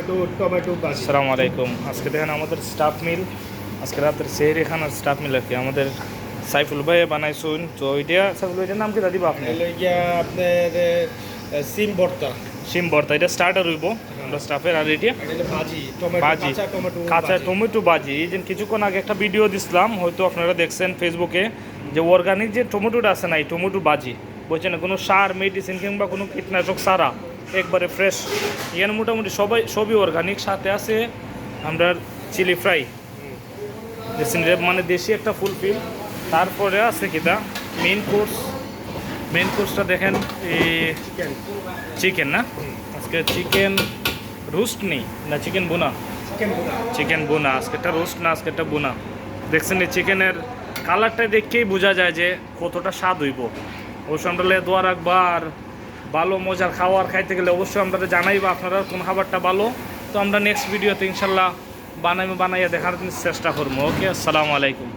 আসসালামু আলাইকুম আজকে দেখেন আমাদের স্টাফ মিল আজকে রাতের সেহরি খানার স্টাফ মিল আর কি। আমাদের সাইফুল ভাই বানাইছুন। তো ওইটা সাইফুল ভাইটার নাম কি দিব আপনি? আপনার সিম ভর্তা। সিম ভর্তা এটা স্টার্টার হইব। আমরা স্টাফের আর এটা ভাজি কাঁচা টমেটো ভাজি। টমেটো বাজি। এই যে কিছুক্ষণ আগে একটা ভিডিও দিছিলাম হয়তো আপনারা দেখছেন ফেসবুকে যে অর্গানিক যে টমেটোটা আছে না এই টমেটো বাজি। বলছেন না কোনো সার মেডিসিন কিংবা কোনো কীটনাশক সারা একবারে ফ্রেশ এখানে মোটামুটি সবাই সবই অর্গানিক সাথে আছে আমরা চিলি ফ্রাই মানে দেশি একটা ফুলফিল তারপরে আছে কিটা মেইন কোর্স মেন কোর্সটা দেখেন এই চিকেন না? আজকে চিকেন রোস্ট নেই না চিকেন বোনা চিকেন বোনা আজকেরটা রোস্ট না আজকেরটা বোনা দেখছেন এই চিকেনের কালারটা দেখেই বোঝা যায় যে কতটা স্বাদ হইব। অবশ্যই আমরা দোয়া রাখবার ভালো মজার খাওয়ার খাইতে গেলে অবশ্যই আমরা জানাইবা আপনারা কোন খাবারটা ভালো। তো আমরা নেক্সট ভিডিওতে ইনশাল্লাহ বানাই বানাইয়া দেখার চেষ্টা করব ওকে আসসালামু আলাইকুম।